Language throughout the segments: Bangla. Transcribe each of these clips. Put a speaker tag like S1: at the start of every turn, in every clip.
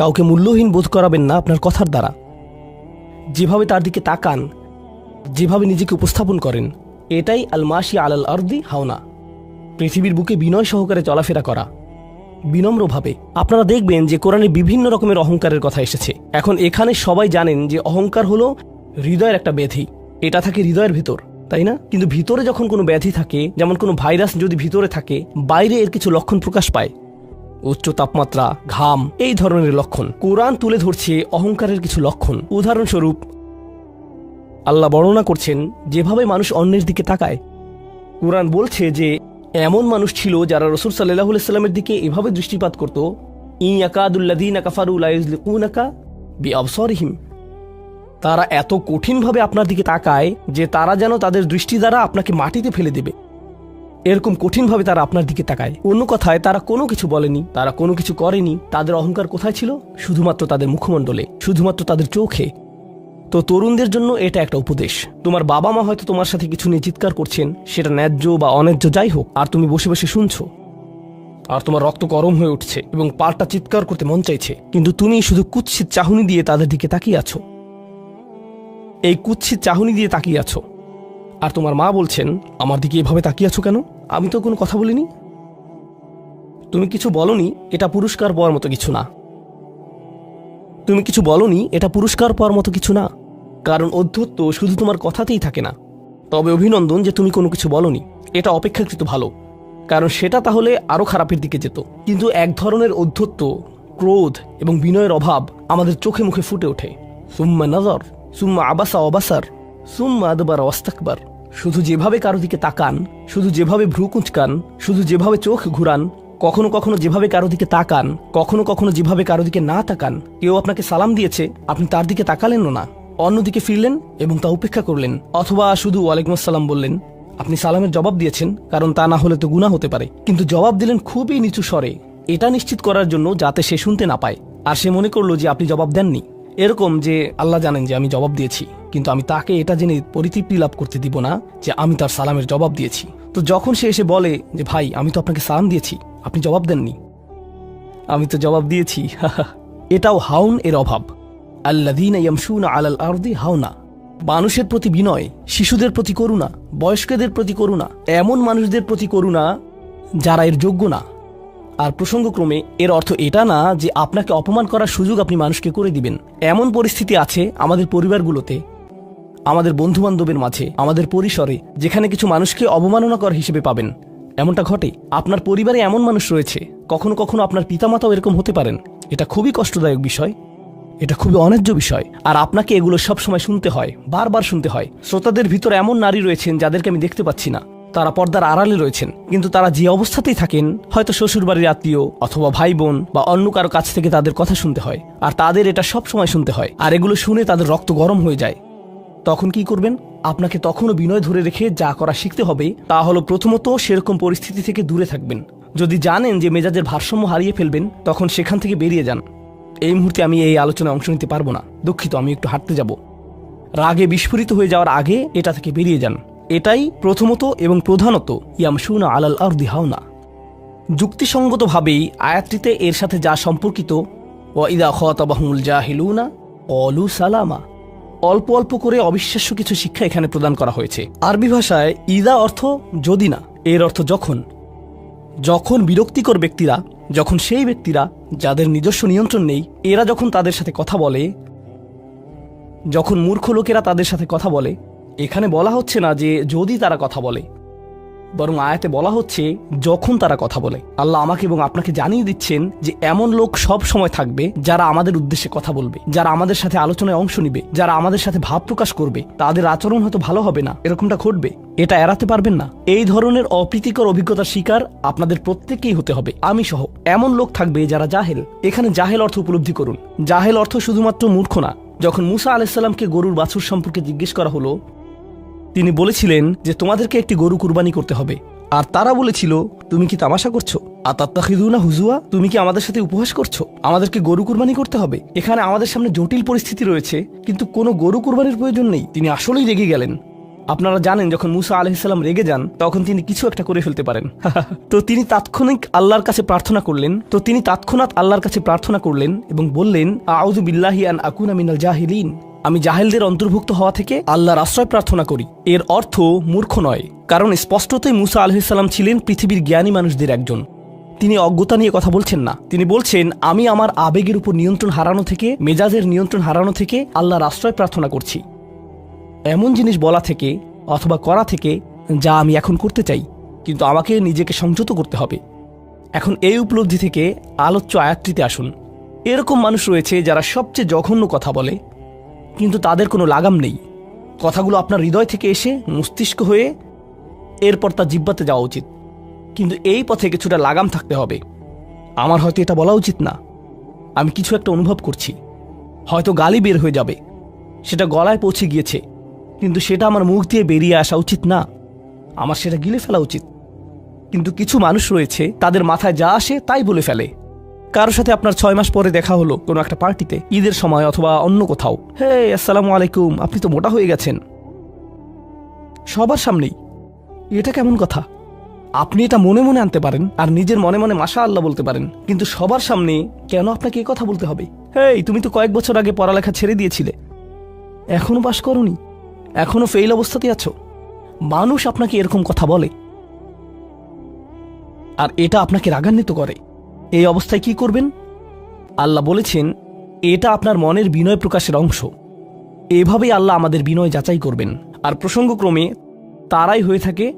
S1: কাউকে মূল্যহীন বোধ করাবেন না আপনার কথার দ্বারা। যেভাবে তার দিকে তাকান, যেভাবে নিজেকে উপস্থাপন করেন, এটাই আলমাসি আলাল আর্দি হাওনা। পৃথিবীর বুকে বিনয় সহকারে চলাফেরা করা। বিনম্রভাবে। আপনারা দেখবেন যে কোরআনে বিভিন্ন রকমের অহংকারের কথা এসেছে। এখন এখানে সবাই জানেন যে অহংকার হলো হৃদয়ের একটা ব্যাধি। এটা থাকে হৃদয়ের ভিতর, তাই না? কিন্তু ভিতরে যখন কোনো ব্যাধি থাকে, যেমন কোনো ভাইরাস যদি ভিতরে থাকে, বাইরে এর কিছু লক্ষণ প্রকাশ পায়। উচ্চ তাপমাত্রা, ঘাম, এই ধরনের লক্ষণ। কোরআন তুলে ধরছে অহংকারের কিছু লক্ষণ। উদাহরণস্বরূপ, আল্লাহ বর্ণনা করছেন, যেভাবে মানুষ অন্যের দিকে তাকায়। কোরআন বলছে যে, এমন মানুষ ছিল যারা রসুল সাল্লাহ সাল্লামের দিকে এভাবে দৃষ্টিপাত করত ইয়াকাদুল্লাদিন আকাফারুলাইজলিকুনাকা বি আবসরিহিম তারা এত কঠিনভাবে আপনার দিকে তাকায় যে তারা যেন তাদের দৃষ্টি দ্বারা আপনাকে মাটিতে ফেলে দেবে। এরকম কঠিনভাবে তারা আপনার দিকে তাকায়। অন্য কথায়, তারা কোনো কিছু বলেনি, তারা কোনো কিছু করেনি। তাদের অহংকার কোথায় ছিল? শুধুমাত্র তাদের মুখমণ্ডলে, শুধুমাত্র তাদের চোখে। তো তরুণদের জন্য এটা একটা উপদেশ। তোমার বাবা মা হয়তো তোমার সাথে কিছু নিয়ে চিৎকার করছেন, সেটা ন্যায্য বা অন্যায্য যাই হোক, আর তুমি বসে বসে শুনছো। আর তোমার রক্ত গরম হয়ে উঠছে, এবং পাল্টা চিৎকার করতে মন চাইছে। কিন্তু তুমি শুধু কুৎসিত চাহনি দিয়ে তাদের দিকে তাকিয়ে আছো। এই কুৎসিত চাহনি দিয়ে তাকিয়ে আছো। আর তোমার মা বলছেন, আমার দিকে এভাবে তাকিয়ে আছো কেন? আমি তো কোনো কথা বলিনি। তুমি কিছু বলনি, এটা পুরস্কার পাওয়ার মতো কিছু না। তুমি কিছু বলনি, এটা পুরস্কার পাওয়ার মতো কিছু না। কারণ অধ্যত্ত শুধু তোমার কথাতেই থাকে না। তবে অভিনন্দন যে তুমি কোনো কিছু বলনি, এটা অপেক্ষাকৃত ভালো। কারণ সেটা তাহলে আরও খারাপের দিকে যেত। কিন্তু এক ধরনের অধ্যত্ত, ক্রোধ এবং বিনয়ের অভাব আমাদের চোখে মুখে ফুটে ওঠে। সুম্মা নজর, সুম্মা আবাসা অবাসার, সুম্মা আদবার অস্তাকবার শুধু যেভাবে কারও দিকে তাকান, শুধু যেভাবে ভ্রু কুঁচকান, শুধু যেভাবে চোখ ঘুরান, কখনো কখনো যেভাবে কারও দিকে তাকান, কখনো কখনো যেভাবে কারও দিকে না তাকান, কেউ আপনাকে সালাম দিয়েছে, আপনি তার দিকে তাকালেন না। অন্যদিকে ফিরলেন এবং তা উপেক্ষা করলেন, অথবা শুধু ওয়ালাইকুম আসসালাম বললেন, আপনি সালামের জবাব দিয়েছেন, কারণ তা না হলে তো গুণা হতে পারে। কিন্তু জবাব দিলেন খুবই নিচু স্বরে, এটা নিশ্চিত করার জন্য যাতে সে শুনতে না পায়। আর সে মনে করল যে আপনি জবাব দেননি। এরকম যে আল্লাহ জানেন যে আমি জবাব দিয়েছি, কিন্তু আমি তাকে এটা জেনে পরিতৃপ্তি লাভ করতে দিব না যে আমি তার সালামের জবাব দিয়েছি। তো যখন সে এসে বলে যে, ভাই, আমি তো আপনাকে সালাম দিয়েছি, আপনি জবাব দেননি। আমি তো জবাব দিয়েছি এটাও হাউন এর অভাব। আল্লাদিন ইয়ামশুনা আলাল আরদি হাওনা মানুষের প্রতি বিনয়, শিশুদের প্রতি করুণা, বয়স্কদের প্রতি করুণা, এমন মানুষদের প্রতি করুণা যারা এর যোগ্য না। আর প্রসঙ্গক্রমে এর অর্থ এটা না যে আপনাকে অপমান করার সুযোগ আপনি মানুষকে করে দিবেন। এমন পরিস্থিতি আছে আমাদের পরিবারগুলোতে, আমাদের বন্ধু বান্ধবের মাঝে, আমাদের পরিসরে, যেখানে কিছু মানুষকে অবমাননাকর হিসেবে পাবেন। এমনটা ঘটে, আপনার পরিবারে এমন মানুষ রয়েছে, কখনো কখনো আপনার পিতামাতাও এরকম হতে পারেন। এটা খুবই কষ্টদায়ক বিষয়, এটা খুবই অন্যায্য বিষয়, আর আপনাকে এগুলো সব সময় শুনতে হয়, বারবার শুনতে হয়। শ্রোতাদের ভিতর এমন নারী রয়েছেন যাদেরকে আমি দেখতে পাচ্ছি না। তারা পর্দার আড়ালে রয়েছেন। কিন্তু তারা যে অবস্থাতেই থাকেন, হয়তো শ্বশুরবাড়ির আত্মীয় অথবা ভাই বোন বা অন্য কারও কাছ থেকে তাদের কথা শুনতে হয়। আর তাদের এটা সব সময় শুনতে হয়। আর এগুলো শুনে তাদের রক্ত গরম হয়ে যায়। তখন কি করবেন? আপনাকে তখনও বিনয় ধরে রেখে যা করা শিখতে হবে, তা হলো প্রথমত সেরকম পরিস্থিতি থেকে দূরে থাকবেন। যদি জানেন যে মেজাজের ভারসাম্য হারিয়ে ফেলবেন, তখন সেখান থেকে বেরিয়ে যান। এই মুহূর্তে আমি এই আলোচনায় অংশ নিতে পারব না। দুঃখিত, আমি একটু হাঁটতে যাব। রাগে বিস্ফোরিত হয়ে যাওয়ার আগে এটা থেকে বেরিয়ে যান। এটাই প্রথমত এবং প্রধানত ইয়ামশুনা আলাল আরদি দিহাওনা যুক্তিসঙ্গতভাবেই আয়াতটিতে এর সাথে যা সম্পর্কিত ও ইদা খতাবাহুল জাহিলুনা অলু সালামা। অল্প অল্প করে অবিশ্বাস্য কিছু শিক্ষা এখানে প্রদান করা হয়েছে। আরবি ভাষায় ইদা অর্থ যদি না, এর অর্থ যখন। যখন বিরক্তিকর ব্যক্তিরা, যখন সেই ব্যক্তিরা যাদের নিজস্ব নিয়ন্ত্রণ নেই, এরা যখন তাদের সাথে কথা বলে, যখন মূর্খ লোকেরা তাদের সাথে কথা বলে এখানে বলা হচ্ছে না যে যদি তারা কথা বলে, বরং আয়াতে বলা হচ্ছে যখন তারা কথা বলে। আল্লাহ আমাকে এবং আপনাকে জানিয়ে দিচ্ছেন যে এমন লোক সব সময় থাকবে যারা আমাদের উদ্দেশ্যে কথা বলবে, যারা আমাদের সাথে আলোচনায় অংশ নিবে, যারা আমাদের সাথে ভাব প্রকাশ করবে। তাদের আচরণ হয়তো ভালো হবে না, এরকমটা ঘটবে। এটা এড়াতে পারবেন না। এই ধরনের অপ্রীতিকর অভিজ্ঞতার শিকার আপনাদের প্রত্যেকেই হতে হবে। আমি সহ এমন লোক থাকবে যারা জাহেল। এখানে জাহেল অর্থ উপলব্ধি করুন। জাহেল অর্থ শুধুমাত্র মূর্খ না। যখন মুসা আলাইসাল্লামকে গরুর বাছুর সম্পর্কে জিজ্ঞেস করা হলো তিনি বলেছিলেন যে তোমাদেরকে একটি গরু কুরবানি করতে হবে। আর তারা বলেছিল, তুমি কি তামাশা করছ? আতাত্তাখিদুনা হুজুয়া তুমি কি আমাদের সাথে উপহাস করছ? আমাদেরকে গরু কুরবানি করতে হবে। এখানে আমাদের সামনে জটিল পরিস্থিতি রয়েছে, কিন্তু কোনো গরু কুরবানির প্রয়োজন নেই। তিনি আসলেই রেগে গেলেন। আপনারা জানেন, যখন মুসা আলহিসাল্লাম রেগে যান, তখন তিনি কিছু একটা করে ফেলতে পারেন। তো তিনি তাৎক্ষণিক আল্লাহর কাছে প্রার্থনা করলেন। তো তিনি তৎক্ষণাৎ আল্লাহর কাছে প্রার্থনা করলেন এবং বললেন, আউযু বিল্লাহি আন আকুনা মিনাল জাহিলিন। আমি জাহেলদের অন্তর্ভুক্ত হওয়া থেকে আল্লাহর আশ্রয় প্রার্থনা করি। এর অর্থ মূর্খ নয়, কারণ স্পষ্টতই মুসা আলহিসাল্লাম ছিলেন পৃথিবীর জ্ঞানী মানুষদের একজন। তিনি অজ্ঞতা নিয়ে কথা বলছেন না। তিনি বলছেন, আমি আমার আবেগের উপর নিয়ন্ত্রণ হারানো থেকে, মেজাজের নিয়ন্ত্রণ হারানো থেকে আল্লাহর আশ্রয় প্রার্থনা করছি। এমন জিনিস বলা থেকে অথবা করা থেকে যা আমি এখন করতে চাই, কিন্তু আমাকে নিজেকে সংযত করতে হবে। এখন এই উপলব্ধি থেকে আলোচ্য আয়াতটিতে আসুন। এরকম মানুষ রয়েছে যারা সবচেয়ে জঘন্য কথা বলে কিন্তু তাদের কোনো লাগাম নেই। কথাগুলো আপনার হৃদয় থেকে এসে মস্তিষ্ক হয়ে এরপর তার জিব্বাতে যাওয়া উচিত। কিন্তু এই পথে কিছুটা লাগাম থাকতে হবে। আমার হয়তো এটা বলা উচিত না। আমি কিছু একটা অনুভব করছি। হয়তো গালি বের হয়ে যাবে। সেটা গলায় পৌঁছে গিয়েছে। কিন্তু সেটা আমার মুখ দিয়ে বেরিয়ে আসা উচিত না। আমার সেটা গিলে ফেলা উচিত। কিন্তু কিছু মানুষ রয়েছে, তাদের মাথায় যা আসে তাই বলে ফেলে। কারোর সাথে আপনার ছয় মাস পরে দেখা হলো, কোনো একটা পার্টিতে, ঈদের সময় অথবা অন্য কোথাও। হে, আসসালামু আলাইকুম, আপনি তো মোটা হয়ে গেছেন। সবার সামনেই, এটা কেমন কথা? আপনি এটা মনে মনে আনতে পারেন, আর নিজের মনে মনে মাসা আল্লাহ বলতে পারেন। কিন্তু সবার সামনে কেন আপনাকে এ কথা বলতে হবে? হেই তুমি তো কয়েক বছর আগে পড়ালেখা ছেড়ে দিয়েছিলে। এখনও পাশ করনি? এখনও ফেইল অবস্থাতে আছো? মানুষ আপনাকে এরকম কথা বলে। আর এটা আপনাকে রাগান্বিত করে। এই অবস্থায় কি করবেন? আল্লাহ বলেছেন, এটা আপনার মনের বিনয় প্রকাশের অংশ। এভাবেই আল্লাহ আমাদের বিনয় যাচাই করবেন। আর প্রসঙ্গক্রমে, তারাই হয়ে থাকে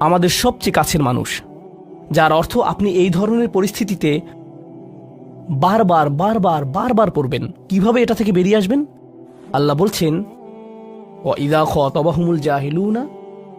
S1: আমাদের সবচেয়ে কাছের মানুষ, যার অর্থ আপনি এই ধরনের পরিস্থিতিতে বারবার বারবার বারবার পড়বেন। কীভাবে এটা থেকে বেরিয়ে আসবেন? আল্লাহ বলছেন ও ইদা খ খতবাহুমুল জাহিলুনা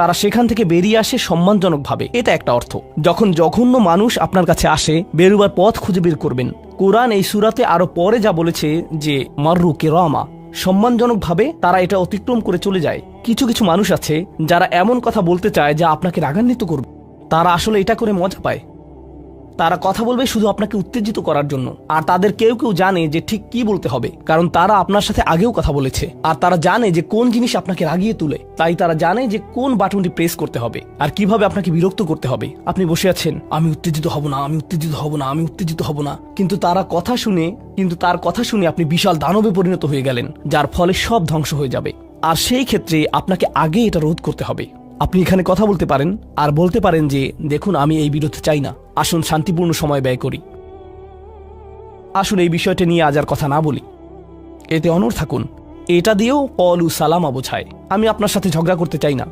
S1: তারা সেখান থেকে বেরিয়ে আসে সম্মানজনকভাবে। এটা একটা অর্থ। যখন জঘন্য মানুষ আপনার কাছে আসে, বেরুবার পথ খুঁজে বের করবেন। কোরআন এই সুরাতে আরও পরে যা বলেছে যে, মাররু কে রমা সম্মানজনকভাবে তারা এটা অতিক্রম করে চলে যায়। কিছু কিছু মানুষ আছে যারা এমন কথা বলতে চায় যা আপনাকে রাগান্বিত করবে। তারা আসলে এটা করে মজা পায়। তারা কথা বলবে শুধু আপনাকে উত্তেজিত করার জন্য। আর তাদের কেউ কেউ জানে যে ঠিক কি বলতে হবে, কারণ তারা আপনার সাথে আগেও কথা বলেছে। আর তারা জানে যে কোন জিনিস আপনাকে রাগিয়ে তুলে, তাই তারা জানে যে কোন বাটনটি প্রেস করতে হবে। আর কীভাবে আপনাকে বিরক্ত করতে হবে। আপনি বসে আছেন, আমি উত্তেজিত হব না, আমি উত্তেজিত হব না, আমি উত্তেজিত হব না। কিন্তু তারা কথা শুনে, কিন্তু তার কথা শুনে আপনি বিশাল দানবে পরিণত হয়ে গেলেন, যার ফলে সব ধ্বংস হয়ে যাবে। আর সেই ক্ষেত্রে আপনাকে আগে এটা রোধ করতে হবে। আপনি এখানে কথা বলতে পারেন আর বলতে পারেন যে, দেখুন, আমি এই বিরোধ চাই না। আসুন, শান্তিপূর্ণ সময় ব্যয় করি। আসুন, এই বিষয়টা নিয়ে আজ আর কথা না বলি। এতে অনর থাকুন। এটা দিয়েও অলু সালামা বোঝায় আমি আপনার সাথে ঝগড়া করতে চাই না।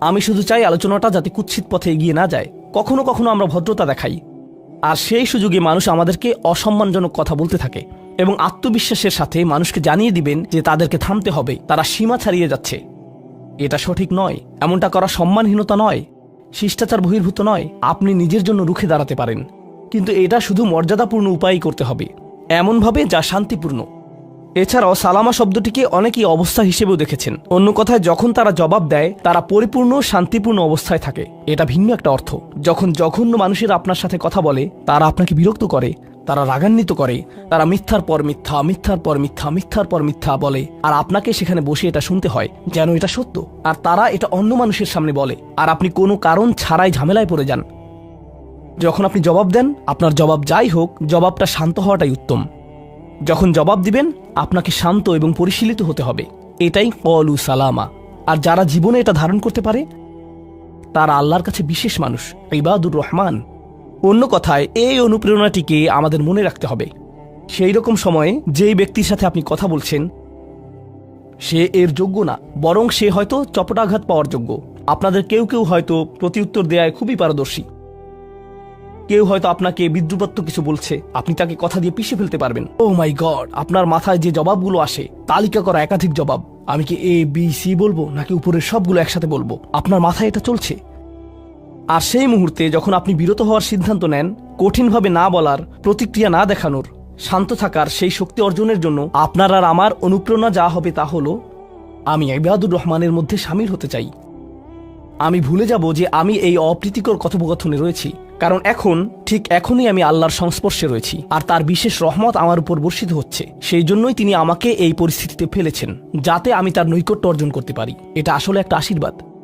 S1: আমি শুধু চাই আলোচনাটা যাতে কুৎসিত পথে এগিয়ে না যায়। কখনো কখনো আমরা ভদ্রতা দেখাই। আর সেই সুযোগে মানুষ আমাদেরকে অসম্মানজনক কথা বলতে থাকে এবং আত্মবিশ্বাসের সাথে মানুষকে জানিয়ে দিবেন যে তাদেরকে থামতে হবে। তারা সীমা ছাড়িয়ে যাচ্ছে। এটা সঠিক নয়, এমনটা করা সম্মানহীনতা নয়, শিষ্টাচার বহির্ভূত নয়, আপনি নিজের জন্য রুখে দাঁড়াতে পারেন। কিন্তু এটা শুধু মর্যাদাপূর্ণ উপায়ই করতে হবে, এমনভাবে যা শান্তিপূর্ণ। এছাড়াও সালামা শব্দটিকে অনেকেই অবস্থা হিসেবেও দেখেছেন। অন্য কথায়, যখন তারা জবাব দেয়, তারা পরিপূর্ণ, শান্তিপূর্ণ অবস্থায় থাকে। এটা ভিন্ন একটা অর্থ। যখন জঘন্য মানুষের আপনার সাথে কথা বলে, তারা আপনাকে বিরক্ত করে তারা রাগান্বিত করে। তারা মিথ্যার পর মিথ্যা, মিথ্যার পর মিথ্যা, মিথ্যার পর মিথ্যা বলে। আর আপনাকে সেখানে বসে এটা শুনতে হয়, যেন এটা সত্য। আর তারা এটা অন্য মানুষের সামনে বলে। আর আপনি কোনো কারণ ছাড়াই ঝামেলায় পড়ে যান। যখন আপনি জবাব দেন, আপনার জবাব যাই হোক, জবাবটা শান্ত হওয়াটাই উত্তম। যখন জবাব দিবেন, আপনাকে শান্ত এবং পরিশীলিত হতে হবে। এটাই কলু সালামা। আর যারা জীবনে এটা ধারণ করতে পারে, তারা আল্লাহর কাছে বিশেষ মানুষ, ইবাদুর রহমান। অন্য কথায়, এই অনুপ্রেরণাটিকে আমাদের মনে রাখতে হবে। সেই রকম সময়ে যেই ব্যক্তির সাথে আপনি কথা বলছেন, সে এর যোগ্য না, বরং সে হয়তো চপটাঘাত পাওয়ার যোগ্য। আপনাদের কেউ কেউ হয়তো প্রতিউত্তর দেয়ায় খুবই পারদর্শী। কেউ হয়তো আপনাকে বিদ্রুপাত্ম কিছু বলছে, আপনি তাকে কথা দিয়ে পিষে ফেলতে পারবেন। ও মাই গড আপনার মাথায় যে জবাবগুলো আসে, তালিকা করা একাধিক জবাব। আমি কি এ বি সি বলব, নাকি উপরের সবগুলো একসাথে বলব? আপনার মাথায় এটা চলছে? আর সেই মুহূর্তে যখন আপনি বিরত হওয়ার সিদ্ধান্ত নেন, কঠিনভাবে না বলার, প্রতিক্রিয়া না দেখানোর, শান্ত থাকার সেই শক্তি অর্জনের জন্য আপনার আর আমার অনুপ্রেরণা যা হবে তা হলো, আমি ইবাদুর রহমানের মধ্যে সামিল হতে চাই। আমি ভুলে যাব যে আমি এই অপ্রীতিকর কথোপকথনে রয়েছি, কারণ এখন, ঠিক এখনই আমি আল্লাহর সংস্পর্শে রয়েছি, আর তার বিশেষ রহমত আমার উপর বর্ষিত হচ্ছে। সেই জন্যই তিনি আমাকে এই পরিস্থিতিতে ফেলেছেন, যাতে আমি তার নৈকট্য অর্জন করতে পারি। এটা আসলে একটা আশীর্বাদ।